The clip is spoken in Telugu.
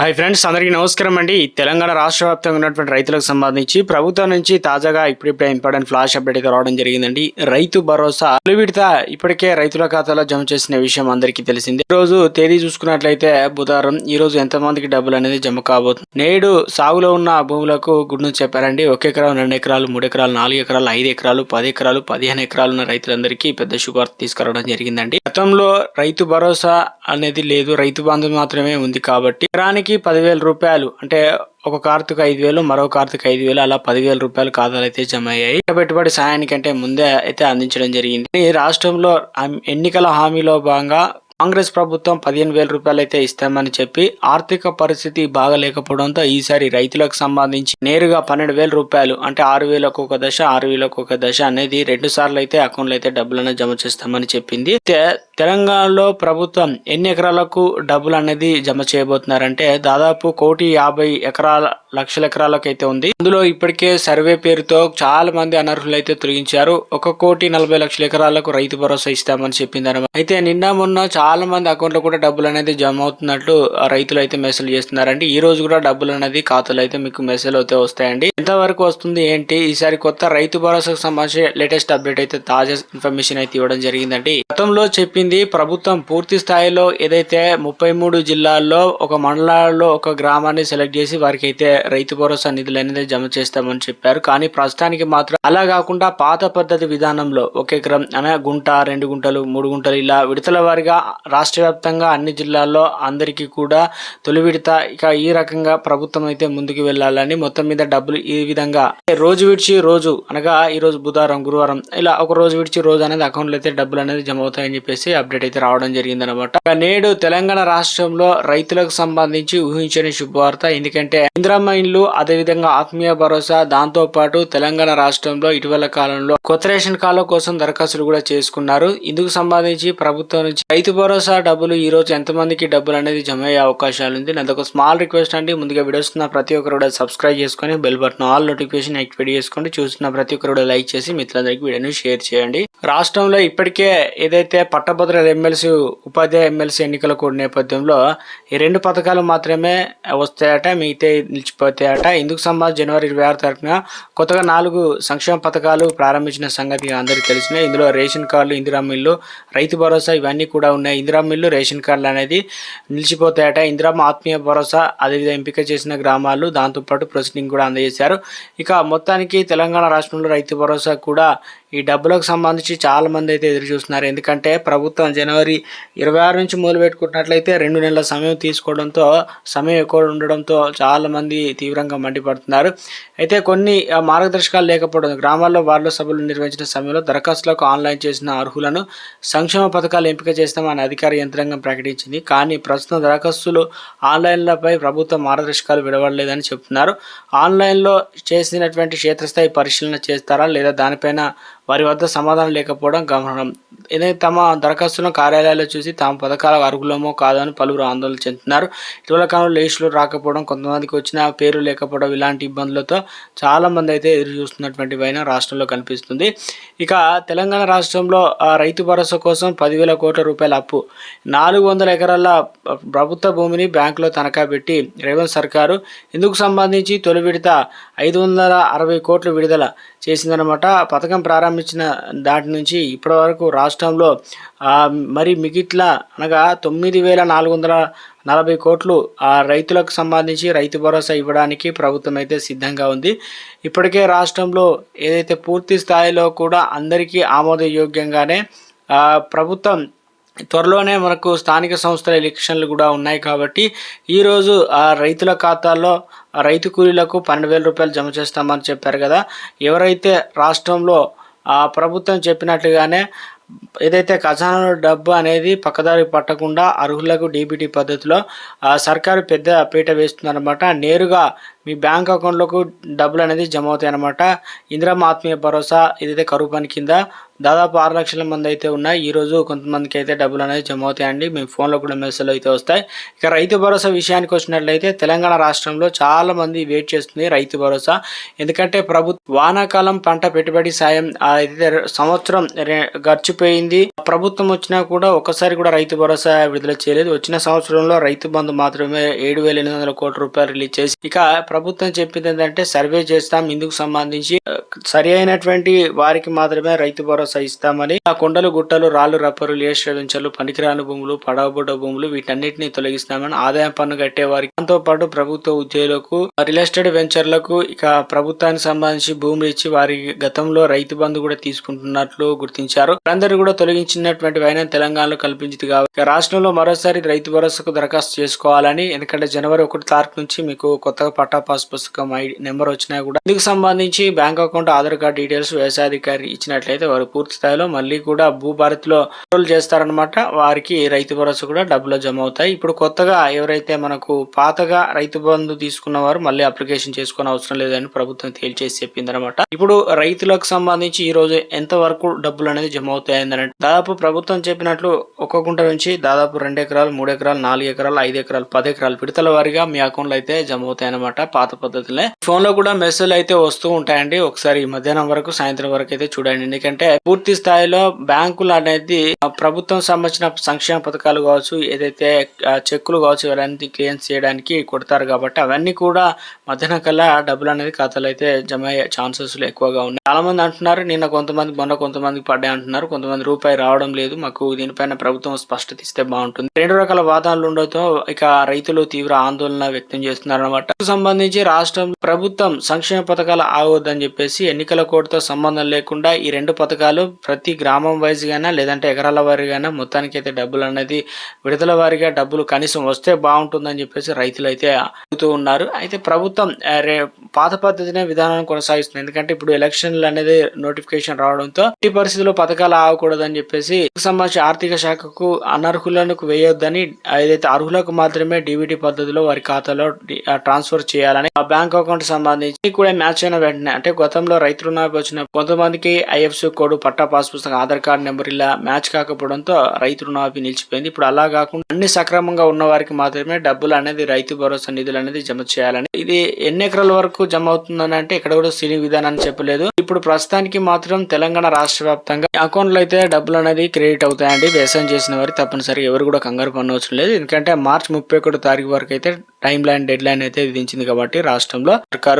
హాయ్ ఫ్రెండ్స్ అందరికీ నమస్కారం అండి. తెలంగాణ రాష్ట్ర వ్యాప్తంగా ఉన్నటువంటి రైతులకు సంబంధించి ప్రభుత్వం నుంచి తాజాగా ఇప్పుడిప్పుడే ఇంపార్టెంట్ ఫ్లాష్ అప్డేట్ రావడం జరిగిందండి. రైతు భరోసా తొలి విడత ఇప్పటికే రైతుల ఖాతాలో జమ చేసిన విషయం అందరికీ తెలిసింది. ఈ రోజు తేదీ చూసుకున్నట్లయితే బుధవారం ఈ రోజు ఎంతమందికి డబ్బులు అనేది జమ కాబోతుంది నేడు సాగులో ఉన్న భూములకు గుడ్ను చెప్పారండి. ఒక ఎకరం రెండు ఎకరాలు మూడు ఎకరాలు నాలుగు ఎకరాలు ఐదు ఎకరాలు పది ఎకరాలు పదిహేను ఎకరాలు ఉన్న రైతులందరికీ పెద్ద శుభార్త తీసుకురావడం జరిగిందండి. గతంలో రైతు భరోసా అనేది లేదు. రైతు బంధు మాత్రమే ఉంది కాబట్టి ఎకరానికి పదివేల రూపాయలు. అంటే ఒక కార్తుకు ఐదు వేలు మరో కార్తుకు ఐదు వేలు అలా పదివేల రూపాయలు ఖాతాలు అయితే జమ అయ్యాయి. పెట్టుబడి సాయానికంటే ముందే అయితే అందించడం జరిగింది. ఈ రాష్ట్రంలో ఎన్నికల హామీలో భాగంగా కాంగ్రెస్ ప్రభుత్వం పదిహేను వేల రూపాయలు అయితే ఇస్తామని చెప్పి ఆర్థిక పరిస్థితి బాగలేకపోవడంతో ఈసారి రైతులకు సంబంధించి నేరుగా పన్నెండు వేల రూపాయలు అంటే ఆరు వేలకు ఒక దశ ఆరు వేలకు ఒక దశ అనేది రెండు సార్లు అయితే అకౌంట్లో అయితే డబ్బులను జమ చేస్తామని చెప్పింది. తెలంగాణలో ప్రభుత్వం ఎన్ని ఎకరాలకు డబ్బులు అనేది జమ చేయబోతున్నారంటే దాదాపు కోటి యాభై ఎకరాల లక్షల ఎకరాలకు అయితే ఉంది. అందులో ఇప్పటికే సర్వే పేరుతో చాలా మంది అనర్హులు అయితే తొలగించారు. ఒక కోటి నలభై లక్షల ఎకరాలకు రైతు భరోసా ఇస్తామని చెప్పింది అనమాట అయితే నిన్న మొన్న చాలా మంది అకౌంట్లో కూడా డబ్బులు అనేది జమ అవుతున్నట్లు రైతులు అయితే మెసేజ్ చేస్తున్నారండి. ఈ రోజు కూడా డబ్బులు అనేది ఖాతాలో అయితే మీకు మెసేజ్ అయితే వస్తాయండి. ఎంతవరకు వస్తుంది ఏంటి? ఈసారి కొత్త రైతు భరోసాకు సంబంధించి లేటెస్ట్ అప్డేట్ అయితే తాజా ఇన్ఫర్మేషన్ అయితే ఇవ్వడం జరిగిందండి. గతంలో చెప్పింది ప్రభుత్వం పూర్తి స్థాయిలో ఏదైతే ముప్పై మూడు జిల్లాల్లో ఒక మండలాల్లో ఒక గ్రామాన్ని సెలెక్ట్ చేసి వారికి అయితే రైతు భరోసా నిధులు అనేది జమ చేస్తామని చెప్పారు. కానీ ప్రస్తుతానికి మాత్రం అలా కాకుండా పాత పద్ధతి విధానంలో ఒక ఎకరం అనే గుంట రెండు గుంటలు మూడు గుంటలు ఇలా విడతల వారిగా రాష్ట్ర వ్యాప్తంగా అన్ని జిల్లాల్లో అందరికీ కూడా తొలి విడత. ఇక ఈ రకంగా ప్రభుత్వం అయితే ముందుకు వెళ్ళాలని మొత్తం మీద డబ్బులు ఈ విధంగా రోజు విడిచి రోజు అనగా ఈ రోజు బుధవారం గురువారం ఇలా ఒక రోజు విడిచి రోజు అనేది అకౌంట్లో అయితే డబ్బులు అనేది జమ అవుతాయని చెప్పేసి అప్డేట్ అయితే రావడం జరిగింది అనమాట నేడు తెలంగాణ రాష్ట్రంలో రైతులకు సంబంధించి ఊహించని శుభవార్త. ఎందుకంటే ఇందిరమ్మ ఇండ్లు అదేవిధంగా ఆత్మీయ భరోసా దాంతోపాటు తెలంగాణ రాష్ట్రంలో ఇటీవల కాలంలో కొత్త రేషన్ కార్డుల కోసం దరఖాస్తులు కూడా చేసుకున్నారు. ఇందుకు సంబంధించి ప్రభుత్వం నుంచి రైతు భరోసా డబ్బులు ఈ రోజు ఎంతమందికి డబ్బులు అనేది జమ అయ్యే అవకాశాలు ఉంది. నాది ఒక స్మాల్ రిక్వెస్ట్ అండి ముందుగా వీడియోస్ ఉన్న ప్రతి ఒక్కరు కూడా సబ్స్క్రైబ్ చేసుకొని bell button all notification activate చేసుకోండి. చూస్తున్న ప్రతి ఒక్కరు కూడా లైక్ చేసి మిత్రులందరికీ వీడియోని షేర్ చేయండి. రాష్ట్రంలో ఇప్పటికే ఏదైతే పట్టభద్రుల ఎమ్మెల్సీ ఉపాధ్యాయ ఎమ్మెల్సీ ఎన్నికల కూడిన నేపథ్యంలో ఈ రెండు పథకాలు మాత్రమే వస్తాయట. మిగతా నిలిచిపోతాయట ఇందుకు సంబంధించి జనవరి ఇరవై ఆరు తారీఖున కొత్తగా నాలుగు సంక్షేమ పథకాలు ప్రారంభించిన సంగతి అందరికీ తెలిసిన ఇందులో రేషన్ కార్డులు ఇందిరా మిల్లు రైతు భరోసా ఇవన్నీ కూడా ఉన్నాయి. ఇందిరా మిల్లు రేషన్ కార్డులు అనేది నిలిచిపోతాయట ఇందిరామ ఆత్మీయ భరోసా అదేవిధంగా ఎంపిక చేసిన గ్రామాలు దాంతోపాటు ప్రొసీడింగ్ కూడా అందజేశారు. ఇక మొత్తానికి తెలంగాణ రాష్ట్రంలో రైతు భరోసా కూడా ఈ డబ్బులకు సంబంధించి చాలా మంది అయితే ఎదురు చూస్తున్నారు. ఎందుకంటే ప్రభుత్వం జనవరి ఇరవై ఆరు నుంచి మొదలు పెట్టుకున్నట్లయితే రెండు నెలల సమయం తీసుకోవడంతో సమయం ఎక్కువ ఉండడంతో చాలామంది తీవ్రంగా మండిపడుతున్నారు. అయితే కొన్ని మార్గదర్శకాలు లేకపోవడం గ్రామాల్లో వార్డు సభలు నిర్వహించిన సమయంలో దరఖాస్తులకు ఆన్లైన్ చేసిన అర్హులను సంక్షేమ పథకాలు ఎంపిక చేస్తామని అధికార యంత్రాంగం ప్రకటించింది. కానీ ప్రస్తుతం దరఖాస్తులు ఆన్లైన్లపై ప్రభుత్వం మార్గదర్శకాలు విడవడలేదని చెప్తున్నారు. ఆన్లైన్లో చేసినటువంటి క్షేత్రస్థాయి పరిశీలన చేస్తారా లేదా దానిపైన వారి వద్ద సమాధానం లేకపోవడం గమనం. ఇదే తమ దరఖాస్తులను కార్యాలయాల్లో చూసి తాము పథకాల అర్హులమో కాదని పలువురు ఆందోళన చెందుతున్నారు. ఇటీవల కాలంలో లిస్టులు రాకపోవడం కొంతమందికి వచ్చిన పేరు లేకపోవడం ఇలాంటి ఇబ్బందులతో చాలా మంది అయితే ఎదురు చూస్తున్నటువంటి పైన రాష్ట్రంలో కనిపిస్తుంది. ఇక తెలంగాణ రాష్ట్రంలో రైతు భరోసా కోసం పదివేల కోట్ల రూపాయల అప్పు నాలుగు వందల ఎకరాల ప్రభుత్వ భూమిని బ్యాంకులో తనఖా పెట్టి రేవంత్ సర్కారు ఇందుకు సంబంధించి తొలి విడత ఐదు వందల అరవై కోట్లు విడుదల చేసిందనమాట పథకం ప్రారంభించిన దాటి నుంచి ఇప్పటి వరకు రాష్ట్రంలో మరి మిగిట్ల అనగా తొమ్మిది వేల నాలుగు వందల నలభై కోట్లు ఆ రైతులకు సంబంధించి రైతు భరోసా ఇవ్వడానికి ప్రభుత్వం అయితే సిద్ధంగా ఉంది. ఇప్పటికే రాష్ట్రంలో ఏదైతే పూర్తి స్థాయిలో కూడా అందరికీ ఆమోదయోగ్యంగానే ప్రభుత్వం త్వరలోనే మనకు స్థానిక సంస్థల ఎలక్షన్లు కూడా ఉన్నాయి కాబట్టి ఈరోజు ఆ రైతుల ఖాతాల్లో రైతు కూలీలకు పన్నెండు వేల రూపాయలు జమ చేస్తామని చెప్పారు కదా. ఎవరైతే రాష్ట్రంలో ఆ ప్రభుత్వం చెప్పినట్లుగానే ఏదైతే ఖజానాలో డబ్బు అనేది పక్కదారి పట్టకుండా అర్హులకు డీబీటీ పద్ధతిలో సర్కారు పెద్ద పీట వేస్తుందన్నమాట. నేరుగా మీ బ్యాంక్ అకౌంట్లకు డబ్బులు అనేది జమ అవుతాయి అనమాట ఇందిరమ్మ ఆత్మీయ భరోసా ఏదైతే కరువు పని కింద. దాదాపు ఆరు లక్షల మంది అయితే ఉన్నాయి. ఈరోజు కొంతమందికి అయితే డబ్బులు అనేది జమ అవుతాయండి. మీ ఫోన్లో కూడా మెసేజ్లు అయితే వస్తాయి. ఇక రైతు భరోసా విషయానికి వచ్చినట్లయితే తెలంగాణ రాష్ట్రంలో చాలా మంది వెయిట్ చేస్తుంది రైతు భరోసా. ఎందుకంటే ప్రభుత్వం వానాకాలం పంట పెట్టుబడి సాయం అయితే ఏదైతే సంవత్సరం గడిచిపోయింది. ప్రభుత్వం వచ్చినా కూడా ఒక్కసారి కూడా రైతు భరోసా విడుదల చేయలేదు. వచ్చిన సంవత్సరంలో రైతు బంధు మాత్రమే ఏడు వేల ఎనిమిది వందల కోట్ల రూపాయలు రిలీజ్ చేసి ఇక ప్రభుత్వం చెప్పింది ఏంటంటే సర్వే చేస్తాం ఇందుకు సంబంధించి సరి అయినటువంటి వారికి మాత్రమే రైతు భరోసా ఇస్తామని ఆ కొండలు గుట్టలు రాళ్ళు రప్పరు లేశ్రవించలు పనికిరాని భూములు పడవబడ్డ భూములు వీటన్నిటిని తొలగిస్తామని ఆదాయం పన్ను కట్టే వారికి. దాంతో పాటు ప్రభుత్వ ఉద్యోగులకు రియల్ ఎస్టేట్ వెంచర్లకు ఇక ప్రభుత్వానికి సంబంధించి భూములు ఇచ్చి వారి గతంలో రైతు బంధు కూడా తీసుకుంటున్నట్లు గుర్తించారు. అందరూ కూడా తొలగించి చిన్నటువంటి వైన తెలంగాణలో కల్పించింది కాబట్టి రాష్ట్రంలో మరోసారి రైతు భరోసాకు దరఖాస్తు చేసుకోవాలని ఎందుకంటే జనవరి ఒకటి తారీఖు నుంచి మీకు కొత్తగా పట్టా పాస్ పుస్తకం ఐడి నెంబర్ వచ్చినా కూడా ఇందుకు సంబంధించి bank account Aadhaar card details వ్యవసాయాధికారి ఇచ్చినట్లయితే వారు పూర్తి స్థాయిలో మళ్ళీ కూడా భూభారత్లో కంట్రోల్ చేస్తారనమాట వారికి రైతు భరోసా కూడా డబ్బులు జమ అవుతాయి. ఇప్పుడు కొత్తగా ఎవరైతే మనకు పాతగా రైతు బంధు తీసుకున్న వారు మళ్ళీ అప్లికేషన్ చేసుకునే అవసరం లేదని ప్రభుత్వం తేల్చేసి చెప్పింది అనమాట ఇప్పుడు రైతులకు సంబంధించి ఈ రోజు ఎంత వరకు డబ్బులు అనేది జమ అవుతాయి దాదాపు ప్రభుత్వం చెప్పినట్లు ఒక్క గుంట నుంచి దాదాపు రెండు ఎకరాలు మూడు ఎకరాలు నాలుగు ఎకరాలు ఐదు ఎకరాలు పది ఎకరాలు విడతల వారిగా మీ అకౌంట్లో అయితే జమ అవుతాయి అనమాట పాత పద్ధతిలో. ఫోన్లో కూడా మెసేజ్ అయితే వస్తూ ఉంటాయండి. ఒకసారి మధ్యాహ్నం వరకు సాయంత్రం వరకు అయితే చూడండి. ఎందుకంటే పూర్తి స్థాయిలో బ్యాంకులు అనేది ప్రభుత్వం సంబంధించిన సంక్షేమ పథకాలు కావచ్చు ఏదైతే చెక్కులు కావచ్చు ఇవన్నీ క్లియర్ చేయడానికి కొడతారు కాబట్టి అవన్నీ కూడా మధ్యాహ్నం కల్లా డబ్బులు అనేది ఖాతాలు అయితే జమ అయ్యే ఛాన్సెస్ ఎక్కువగా ఉన్నాయి. చాలా మంది అంటున్నారు నిన్న కొంతమంది మొన్న కొంతమంది పడ్డాయి అంటున్నారు కొంతమంది రూపాయి రావడం లేదు. మాకు దీనిపైన ప్రభుత్వం స్పష్టత ఇస్తే బాగుంటుంది. రెండు రకాల వాదనలు ఉండడంతో ఇక రైతులు తీవ్ర ఆందోళన వ్యక్తం చేస్తున్నారు అనమాట సంబంధించి రాష్ట్రం ప్రభుత్వం సంక్షేమ పథకాలు ఆగొద్దని చెప్పేసి ఎన్నికల కోడ్తో సంబంధం లేకుండా ఈ రెండు పథకాలు ప్రతి గ్రామం వైజ్ గానా లేదంటే ఎకరాల వారిగానా మొత్తానికి అయితే డబ్బులు అనేది విడుదల వారిగా డబ్బులు కనీసం వస్తే బాగుంటుందని చెప్పేసి రైతులు అయితే అడుగుతూ ఉన్నారు. అయితే ప్రభుత్వం రే పాత పద్ధతినే విధానాన్ని కొనసాగిస్తుంది. ఎందుకంటే ఇప్పుడు ఎలక్షన్లు అనేది నోటిఫికేషన్ రావడంతో ఈ పరిస్థితుల్లో పథకాలు ఆగకూడదని చెప్పేసి చెప్పేసి సంబంధించి ఆర్థిక శాఖకు అనర్హులకు వేయొద్దని ఏదైతే అర్హులకు మాత్రమే డివిడి పద్ధతిలో వారి ఖాతాలో ట్రాన్స్ఫర్ చేయాలని ఆ బ్యాంక్ అకౌంట్ సంబంధించి కూడా మ్యాచ్ అయిన వెంటనే అంటే గతంలో రైతు రుణాలు వచ్చిన కొంతమందికి ఐఎఫ్సి కోడ్ పట్టా పాస్ పుస్తకం ఆధార్ కార్డు నెంబర్ ఇలా మ్యాచ్ కాకపోవడంతో రైతు రుణాపి నిలిచిపోయింది. ఇప్పుడు అలా కాకుండా అన్ని సక్రమంగా ఉన్న వారికి మాత్రమే డబ్బులు అనేది రైతు భరోసా నిధులు అనేది జమ చేయాలని. ఇది ఎన్ని ఎకరాల వరకు జమ అవుతుందని అంటే ఇక్కడ కూడా సీలింగ్ విధానాన్ని చెప్పలేదు. ఇప్పుడు ప్రస్తుతానికి మాత్రం తెలంగాణ రాష్ట్ర వ్యాప్తంగా అకౌంట్లో అయితే డబ్బులు అనేది క్రెడిట్ అవుతాయండి. వ్యవసాయం చేసిన వారు తప్పనిసరిగా ఎవరు కూడా కంగారు పడవలసిన లేదు. ఎందుకంటే మార్చి ముప్పై ఒకటో తారీఖు వరకు అయితే టైం లైన్ డెడ్ లైన్ అయితే విధించింది కాబట్టి రాష్ట్రంలో సర్కారు